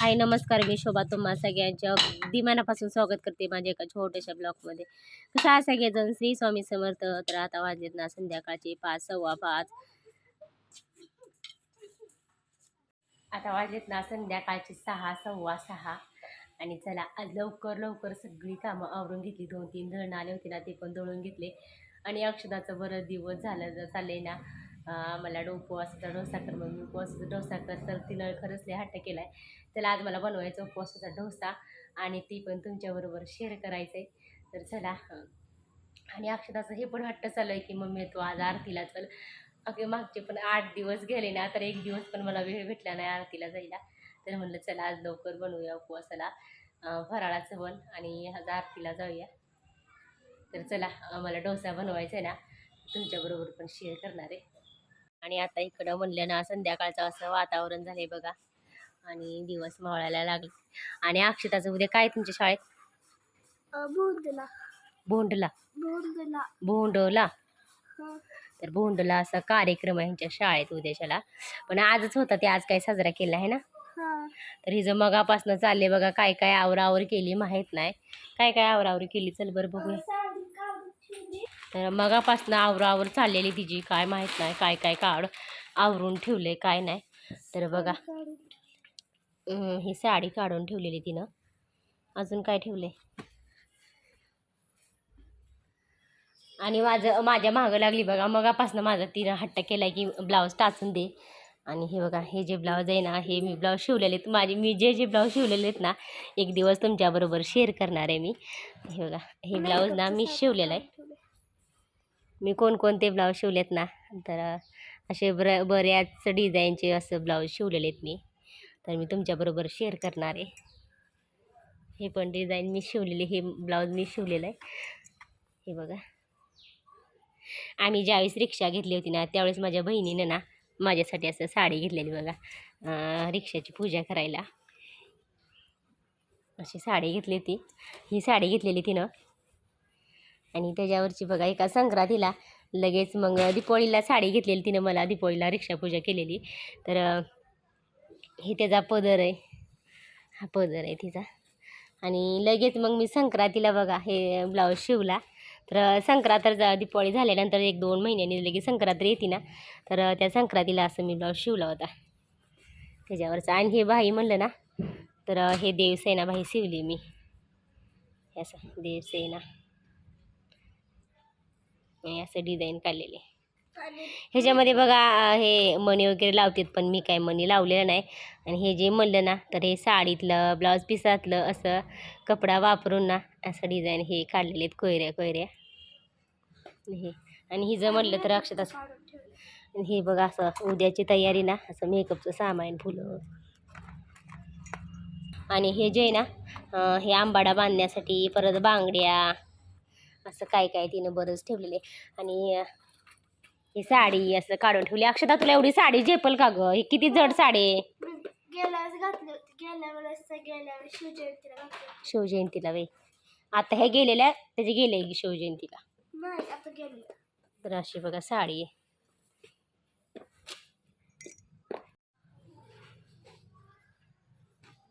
हाय नमस्कार मी शोभा. तुम्हा सगळ्यांच्या अगदी मनापासून स्वागत करते माझ्या एका छोट्याशा ब्लॉगमध्ये. कसं सगळेजण श्री स्वामी समर्थ तर आता वाजलेत ना संध्याकाळचे पाच सव्वा पाच. आता वाजलेत ना संध्याकाळचे सहा सव्वा सहा. आणि चला आज लवकर लवकर सगळी कामं आवरून घेतली. दोन तीन धरणं आले होते ना ते पण दळून घेतले. आणि अक्षदाचं बरं दिवस झालं चाललंय ना. मला उपवासाचा डोसा कर मग मी उपवासाचा डोसा कर. तर तिनं खरंच लय हट्ट केला आहे त्याला आज मला बनवायचा उपवासाचा डोसा आणि ती पण तुमच्याबरोबर शेअर करायचं आहे तर चला. आणि अक्षदाचं हे पण हट्ट चालू आहे की मम्मी तू आज आरतीला चल. अगे मागचे पण आठ दिवस गेले ना तर एक दिवस पण मला वेळ भेटला नाही आरतीला जायला. तर म्हणलं चला आज लवकर बनवूया उपवासाला. फराळाचं बन आणि आज आरतीला जाऊया. तर चला मला डोसा बनवायचा आहे ना तुमच्याबरोबर पण शेअर करणार आहे. आणि आता इकडं म्हणलं ना संध्याकाळचं असं वातावरण झालंय बघा. आणि दिवस मावळायला लागले. आणि अक्षताचं उद्या काय तुमच्या शाळेत? भोंडला. भोंडला. तर भोंडला असा कार्यक्रम आहे ह्यांच्या शाळेत उद्याच्याला. पण आजच होता ते आज काय साजरा केला आहे ना? हा. तर हिचं मगापासनं चालले बघा काय काय आवरावर केली माहीत नाही. काय काय आवरावर केली? चल बरं बघूया. ठेवली. तर मगापासनं आवरावर चाललेली तिची काय माहीत नाही काय काय काढ आवरून ठेवले काय नाही. तर बघा ही साडी काढून ठेवलेली तिनं. अजून काय ठेवले आणि माझं माझ्या मागं लागली बघा मगापासनं माझा तिनं हट्ट केला की ब्लाऊज टाचून दे. आणि हे बघा हे जे ब्लाऊज आहे ना हे मी ब्लाऊज शिवलेले आहेत. माझे मी जे जे ब्लाऊज शिवलेले आहेत ना एक दिवस तुमच्याबरोबर शेअर करणार आहे मी. हे बघा हे ब्लाऊज ना मी शिवलेलं आहे. मी कोणकोणते ब्लाऊज शिवलेत ना तर असे बर बऱ्याच डिझाईनचे असं ब्लाऊज शिवलेले आहेत मी. तर मी तुमच्याबरोबर शेअर करणार आहे. हे पण डिझाईन मी शिवलेली हे ब्लाऊज मी शिवलेलं आहे. हे बघा. आम्ही ज्यावेळेस रिक्षा घेतली होती ना त्यावेळेस माझ्या बहिणीनं ना माझ्यासाठी असं साडी घेतलेली बघा. रिक्षाची पूजा करायला. अशी साडी घेतली होती. ही साडी घेतलेली तिनं. आणि त्याच्यावरची बघा एका संक्रांतीला लगेच मग दीपावळीला साडी घेतलेली तिनं मला दीपावळीला रिक्षापूजा केलेली. तर हे त्याचा पदर आहे. हा पदर आहे तिचा. आणि लगेच मग मी संक्रांतीला बघा हे ब्लाऊज शिवला. तर संक्रांत जा दीपावळी झाल्यानंतर एक दोन महिन्यांनी लगेच संक्रांत येते ना. तर त्या संक्रांतीला असं मी ब्लाऊज शिवला होता. त्याच्यावरचा. आणि हे बाई म्हणलं ना तर हे देवसेना बाई शिवली मी. असं देवसेना. असं डिझाईन काढलेले ह्याच्यामध्ये बघा हे मणी वगैरे लावतात पण मी काय मणी लावलेलं नाही. आणि हे जे म्हणलं ना तर हे साडीतलं ब्लाऊज पिसातलं असं कपडा वापरून ना असं डिझाईन हे काढलेले आहेत कोयऱ्या कोयऱ्या. हे आणि ही जर म्हणलं तर अक्षता आणि हे बघा असं उद्याची तयारी ना असं मेकअपचं सामान फुलं. आणि हे जे ना हे आंबाडा बांधण्यासाठी परत बांगड्या असं काय काय तिनं बरंच ठेवलेले आणि ही साडी असं काढून ठेवली. अक्षता तुला एवढी साडी झेपल का गं? ही किती जड साडी आहे. मी गेल्या वेळेस घातली होती. गेल्या वेळेस तर गेल्या वेळेस शिवजयंतीला घातली होती. शिवजयंतीला वे आता हे गेलेल्या त्याचे गेले की शिवजयंतीला? नाही आता गेली. तर अशी बघा साडी आहे.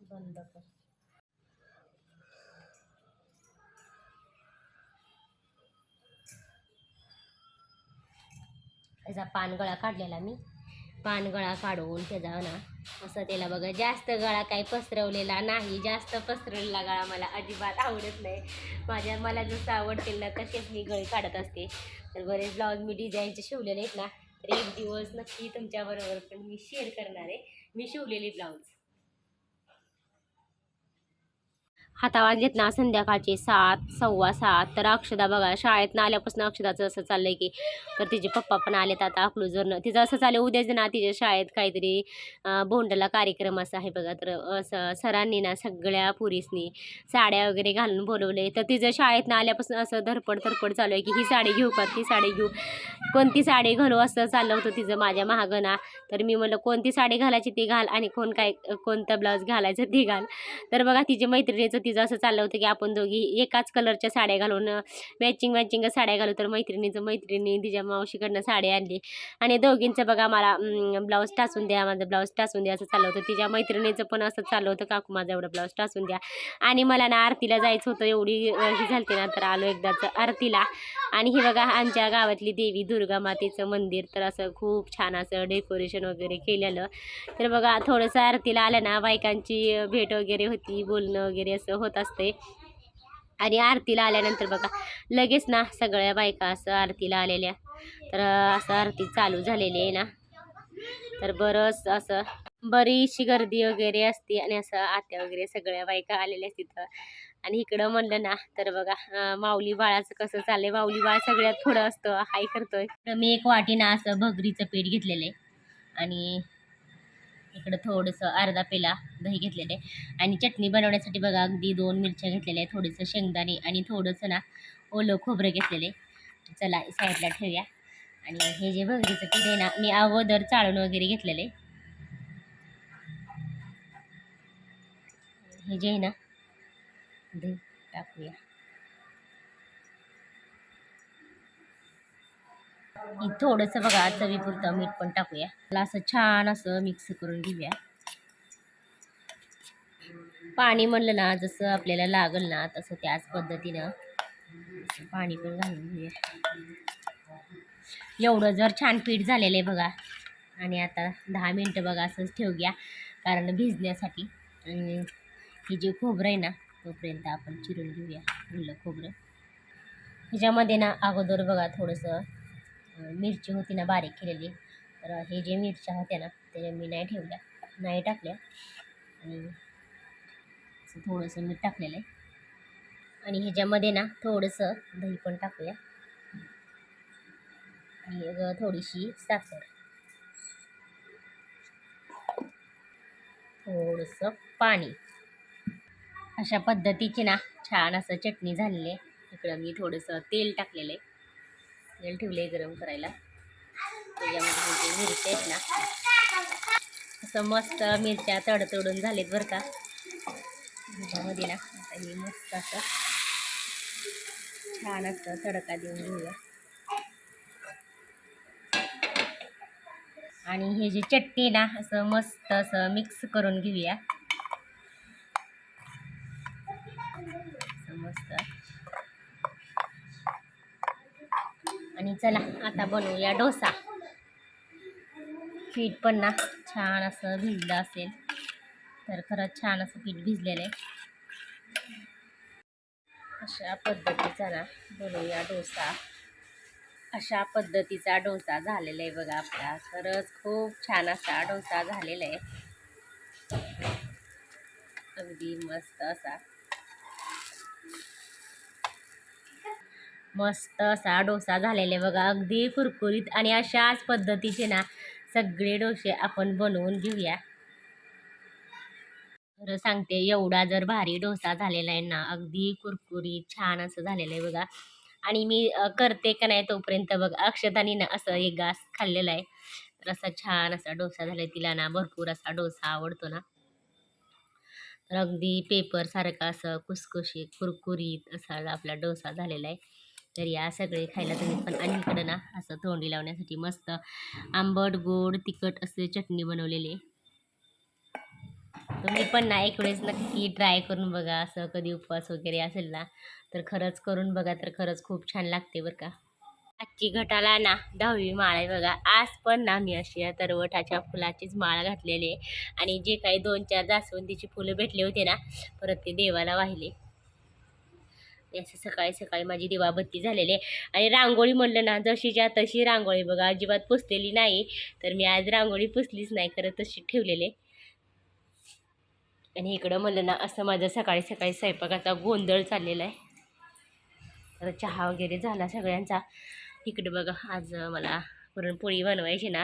बंद कर. त्याचा पानगळा काढलेला मी. पानगळा काढून त्याचा ना असं त्याला बघा जास्त गळा काही पसरवलेला नाही. जास्त पसरवलेला गळा मला अजिबात आवडत नाही. माझ्या मला जसं आवडतील ना तसेच मी गळे काढत असते. तर बरेच ब्लाऊज मी डिझाईनचे शिवलेले आहेत ना तर एक दिवस नक्की तुमच्याबरोबर पण मी शेअर करणार आहे. मी शिवलेली ब्लाऊज हाता वाजलेत ना संध्याकाळचे सात सव्वा सात. तर अक्षदा बघा शाळेतनं आल्यापासून अक्षदाचं असं चाललंय की तर तिचे पप्पा पण आलेत आता अकलूजवरनं. तिचं असं चाललं उद्याच ना तिच्या शाळेत काहीतरी बोंडला कार्यक्रम असा आहे बघा. तर असं सरांनी ना सगळ्या पुरीसनी साड्या वगैरे घालून बोलवले तर तिचं शाळेतनं आल्यापासून असं धडपड धडपड चालू आहे की ही साडी घेऊ का? ती साडी घेऊ. कोणती साडी घालू? असं चाललं होतं तिचं माझ्या महागणा तर मी म्हणलं कोणती साडी घालायची ती घाल आणि कोण काय कोणता ब्लाऊज घालायचं ती घाल. तर बघा तिच्या मैत्रिणीचं तिचं असं चाललं होतं की आपण दोघी एकाच कलरच्या साड्या घालून मॅचिंग मॅचिंग साड्या घालू तर मैत्रिणीचं मैत्रिणी तिच्या मावशीकडनं साडी आणली. आणि दोघींचं बघा मला ब्लाऊज टासून द्या माझं ब्लाऊज टासून द्या असं चाललं होतं. तिच्या मैत्रिणीचं पण असं चाललं होतं काकू माझं एवढं ब्लाऊज टासून द्या. आणि मला ना आरतीला जायचं होतं एवढी ही झालती ना तर आलो एकदाच आरतीला. आणि ही बघा आमच्या गावातली देवी दुर्गा मातेचं मंदिर तर असं खूप छान असं डेकोरेशन वगैरे केलेलं. तर बघा थोडंसं आरतीला आलं ना बायकांची भेट वगैरे होती बोलणं वगैरे असं होत असते. आणि आरतीला आल्यानंतर बघा लगेच ना सगळ्या बायका असं आरतीला आलेल्या. तर असं आरती चालू झालेली आहे ना. तर बरंच असं बरीचशी गर्दी वगैरे असते आणि असं आत्या वगैरे सगळ्या बायका आलेल्या तिथं. आणि इकडं म्हणलं ना तर बघा माऊली बाळाचं कसं चाललंय. माऊली बाळ सगळ्यात थोडं असतं. हाय करतोय. तर मी एक वाटी ना असं भगरीचं पीठ घेतलेलं आहे. आणि इकडं थोडंसं अर्धा पेला दही घेतलेलं आहे. आणि चटणी बनवण्यासाठी बघा अगदी दोन मिरच्या घेतलेल्या आहेत. थोडंसं शेंगदाणे आणि थोडंसं ना ओलं खोबरं घेतलेलं आहे. चला साईडला ठेवूया. आणि हे जे भगरीचं पीठ आहे ना मी अगोदर चाळून वगैरे घेतलेलं आहे. हे जे आहे ना दही टाकूया. थोडंसं बघा चवीपुरतं मीठ पण टाकूया. त्याला असं छान असं मिक्स करून घेऊया. पाणी म्हणलं ना जसं आपल्याला लागल ना तसं त्याच पद्धतीनं पाणी पण घालून घेऊया. एवढं जर छान पीठ झालेलं आहे बघा. आणि आता दहा मिनटं बघा असंच ठेवूया कारण भिजण्यासाठी. आणि हे जे खोबरं आहे ना तोपर्यंत आपण चिरून घेऊया मुलं खोबरं. ह्याच्यामध्ये ना अगोदर बघा थोडंसं मिरची होती ना बारीक केलेली तर हे जे मिरच्या होत्या ना त्या मी नाही ठेवल्या नाही टाकल्या. आणि थोडंसं मीठ टाकलेलं आहे. आणि ह्याच्यामध्ये ना थोडंसं दही पण टाकूया. आणि अगं थोडीशी साखर. थोडंसं पाणी. अशा पद्धतीची ना छान असं चटणी झालेली आहे. इकडं मी थोडंसं तेल टाकलेलं आहे. तेल ठेवले गरम करायला. त्याच्यामध्ये जे मिरच्या आहेत ना असं मस्त मिरच्या तडतडून झालेत बरं का. त्याच्यामध्ये ना आता हे मस्त असं छान असं तडका देऊन घेऊया. आणि हे जे चटणी ना असं मस्त असं मिक्स करून घेऊया असं मस्त आणि चला आता बनवूया डोसा. पीठ पण ना छान असं भिजलं असेल तर खरंच छान असं पीठ भिजलेलं आहे. अशा पद्धतीचा ना बनवूया डोसा. अशा पद्धतीचा डोसा झालेला आहे बघा आपला. खरंच खूप छान असा डोसा झालेला आहे. अगदी मस्त असा. मस्त असा डोसा झालेला आहे बघा. अगदी कुरकुरीत आणि अशाच पद्धतीचे ना सगळे डोसे आपण बनवून घेऊया. खरं सांगते एवढा जर भारी डोसा झालेला आहे ना अगदी कुरकुरीत छान असं झालेलं आहे बघा. आणि मी करते का नाही तोपर्यंत बघा अक्षतानी ना असं एक घास खाल्लेला आहे. तर असा छान असा डोसा झाला तिला ना भरपूर असा डोसा आवडतो ना. तर अगदी पेपर सारखा असं कुसकुशीत कुरकुरीत असा आपला डोसा झालेला आहे. तर या सगळे खायला तुम्ही पण आणि इकडं ना असं तोंडी लावण्यासाठी मस्त आंबट गोड तिखट असे चटणी बनवलेली. तुम्ही पण ना एक वेळेस नक्की ट्राय करून बघा असं कधी उपवास वगैरे असेल ना तर खरंच करून बघा तर खरंच खूप छान लागते बरं का. आजची घटाला ना दहावी माळ आहे बघा. आज पण ना मी अशी या तरवटाच्या फुलाचीच माळ घातलेली आहे. आणि जे काही दोन चार जास्वंदीची फुलं भेटले होते ना परत ते देवाला वाहिले. असं सकाळी सकाळी माझी दिवाबत्ती झालेली आहे. आणि रांगोळी म्हणलं ना जशीच्या तशी रांगोळी बघा अजिबात पुसलेली नाही. तर मी आज रांगोळी पुसलीच नाही करत तशी ठेवलेली आहे. आणि इकडं म्हणलं ना असं माझं सकाळी सकाळी स्वयंपाकाचा गोंधळ चाललेला आहे. तर चहा वगैरे झाला सगळ्यांचा. इकडं बघा आज मला पुरणपोळी बनवायची ना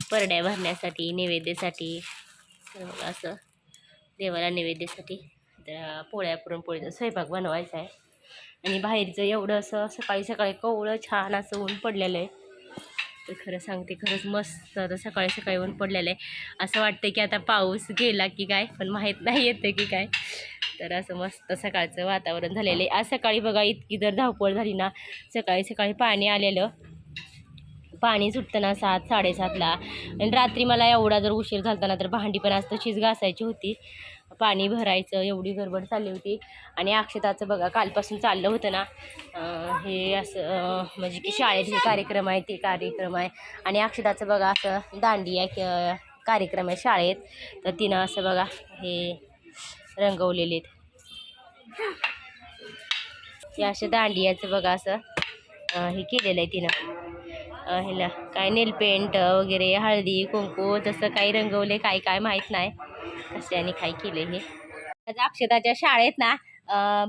परड्या भरण्यासाठी नैवेद्यासाठी. तर बघा असं देवाला नैवेद्यासाठी. त्या पोळ्या पुरणपोळीचा स्वयंपाक बनवायचा आहे. आणि बाहेरचं एवढं असं सकाळी सकाळी कवळं छान असं ऊन पडलेलं आहे. तर खरं सांगते खरंच मस्त आता सकाळी सकाळी ऊन पडलेलं आहे. असं वाटतं की आता पाऊस गेला की काय पण माहीत नाही येतं की काय. तर असं मस्त सकाळचं वातावरण झालेलं आहे. आज सकाळी बघा इतकी जर धावपळ झाली ना. सकाळी सकाळी पाणी आलेलं. पाणी सुटतं ना सात साडेसातला. आणि रात्री मला एवढा जर उशीर झाला ना तर भांडी पण आज तशीच घासायची होती. पाणी भरायचं एवढी गडबड चालली होती. आणि अक्षताचं बघा कालपासून चाललं होतं ना. हे असं म्हणजे की शाळेत हे कार्यक्रम आहे ते कार्यक्रम आहे. आणि अक्षताचं बघा असं दांडिया क- कार्यक्रम आहे शाळेत. तर तिनं असं बघा हे रंगवलेले आहेत. हे असं दांडियाचं बघा असं हे केलेलं आहे तिनं. ह्याला काय नेल पेंट वगैरे हळदी कुंकू तसं काही रंगवले काय काय माहीत नाही. कशाने काय केले हे. आज अक्षताच्या शाळेत ना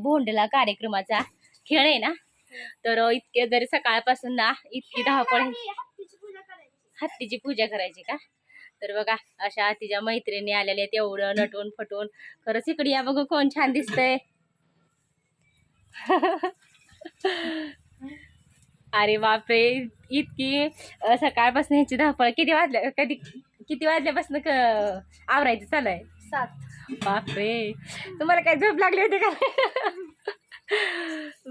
भोंडला कार्यक्रमाचा खेळ आहे ना तर इतके जरी सकाळपासून ना इतकी धावपळ हत्तीची पूजा करायची का? तर बघा अशा तिच्या मैत्रिणी आलेल्या आहेत एवढं नटून फटून. खरंच इकडे या बघू कोण छान दिसतंय. अरे बापरे इतकी सकाळपासून ह्याची धावपळ किती वाजल्या कधी किती वाजल्यापासून क- आवरायचं? चालू आहे सात. बापरे. तुम्हाला काय झोप लागली होती का?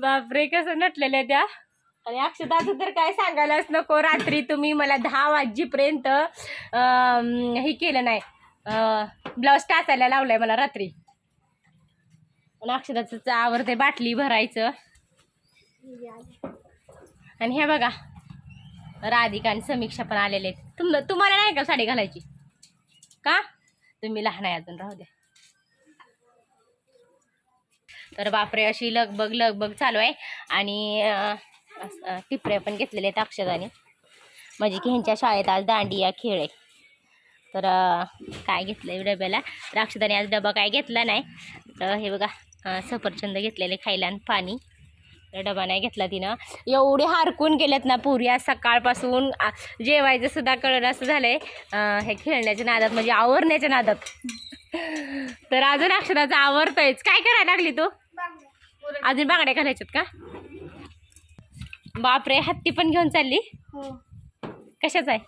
बापरे कसं नटलेल्या त्या. आणि अक्षताचं तर काय सांगायलाच नको. रात्री तुम्ही मला दहा वाजेपर्यंत हे केलं नाही. ब्लाऊज टाचायला लावलाय मला रात्री. आणि अक्षताचं आवरते बाटली भरायचं. आणि हे बघा राधिका आणि समीक्षा पण आलेले आहेत. तुम तुम्हाला नाही का साडी घालायची? का? तुम्ही लहान आहे अजून राहू द्या. तर बापरे अशी लगबग लगबग चालू आहे. आणि असं टिपऱ्या पण घेतलेल्या आहेत अक्षदाने. म्हणजे की ह्यांच्या शाळेत आज दांडिया खेळ आहे. तर काय घेतलं डब्याला? तर अक्षदाने आज डबा काय घेतला नाही. तर हे बघा सफरचंद घेतलेले खायला आणि पाणी. डबा नाही घेतला तिनं. एवढे हारकून गेलेत ना पुरी आज सकाळपासून जेवायचं सुद्धा कळलं असं झालंय. हे खेळण्याच्या नादात म्हणजे आवरण्याच्या नादात. तर अजून अक्षराचं आवरतोयच. काय करायला लागली तू? अजून बांगड्या घालायच्यात का? बापरे हत्ती पण घेऊन चालली? हो. कशाच आहे?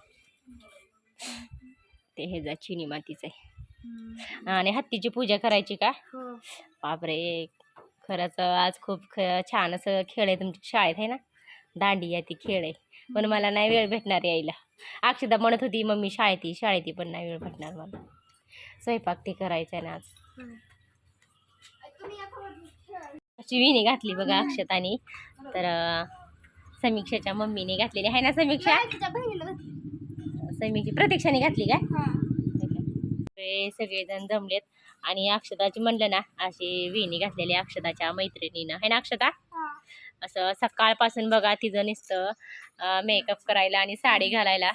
ते हे जा चिनी मातीचं आहे. आणि हत्तीची पूजा करायची का? हो. बापरे खरंच आज खूप ख छान असं खेळ आहे तुमच्या शाळेत आहे ना? दांडिया ती खेळ आहे. पण मला नाही वेळ भेटणार यायला. अक्षदा म्हणत होती मम्मी शाळेत शाळेत पण नाही वेळ भेटणार मला. स्वयंपाक ते करायचा आहे ना आज. अशी विणी घातली बघा अक्षताने. तर समीक्षाच्या मम्मीने घातलेली आहे ना समीक्षा. समीक्षा प्रतीक्षाने घातली काय? सगळेजण जमलेत. आणि अक्षताची म्हणलं ना अशी विणी घातलेली अक्षताच्या मैत्रिणीनं. आहे ना अक्षता. असं सकाळपासून बघा तिचं नुसतं मेकअप करायला आणि साडी घालायला.